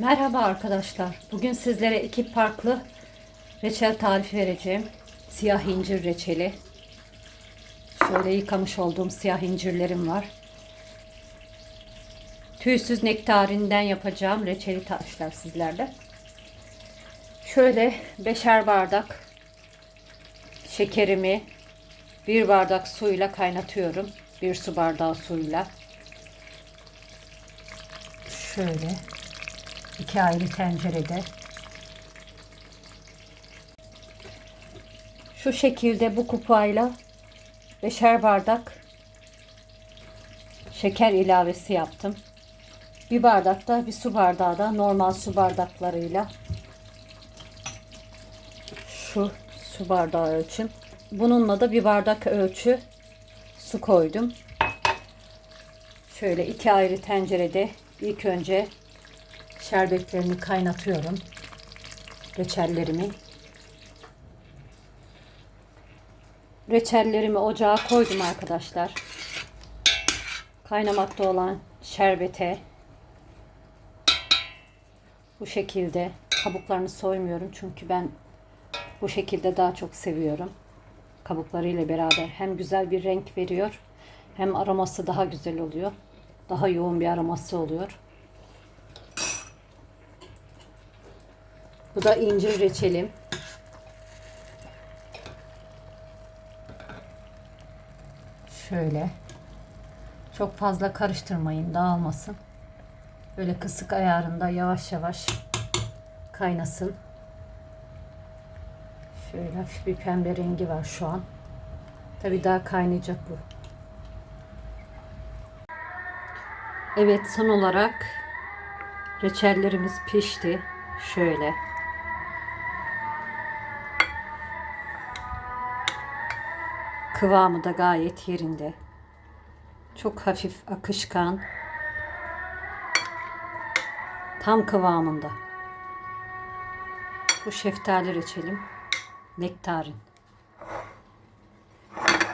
Merhaba arkadaşlar. Bugün sizlere iki farklı reçel tarifi vereceğim. Siyah incir reçeli. Şöyle yıkamış olduğum siyah incirlerim var. Tüysüz nektarinden yapacağım reçeli tarifler sizlerle. Şöyle beşer bardak şekerimi bir bardak suyla kaynatıyorum. Bir su bardağı suyla. Şöyle iki ayrı tencerede. Şu şekilde bu kupayla beşer bardak şeker ilavesi yaptım. Bir bardak da bir su bardağı da normal su bardaklarıyla şu su bardağı ölçüm. Bununla da bir bardak ölçü su koydum. Şöyle iki ayrı tencerede ilk önce şerbetlerini kaynatıyorum. Reçellerimi. Reçellerimi ocağa koydum arkadaşlar. Kaynamakta olan şerbete bu şekilde kabuklarını soymuyorum çünkü ben bu şekilde daha çok seviyorum. Kabuklarıyla beraber hem güzel bir renk veriyor hem aroması daha güzel oluyor. Daha yoğun bir aroması oluyor. Bu da incir reçelim. Şöyle. Çok fazla karıştırmayın, dağılmasın. Böyle kısık ayarında yavaş yavaş kaynasın. Şöyle hafif bir pembe rengi var şu an. Tabii daha kaynayacak bu. Evet son olarak reçellerimiz pişti. Şöyle. Kıvamı da gayet yerinde. Çok hafif akışkan. Tam kıvamında. Bu şeftali reçelim. Nektarin.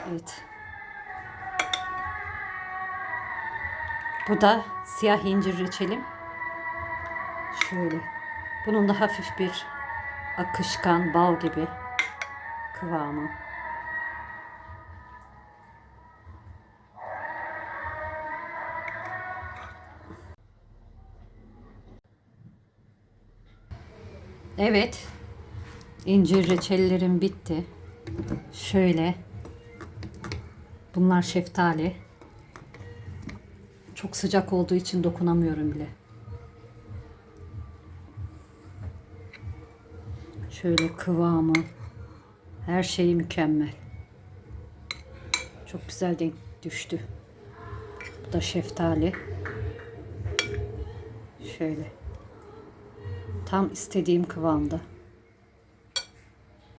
Evet. Bu da siyah incir reçelim. Şöyle. Bunun da hafif bir akışkan bal gibi kıvamı. Evet. İncir reçellerim bitti. Şöyle. Bunlar şeftali. Çok sıcak olduğu için dokunamıyorum bile. Şöyle kıvamı. Her şeyi mükemmel. Çok güzel denk düştü. Bu da şeftali. Şöyle. Tam istediğim kıvamda.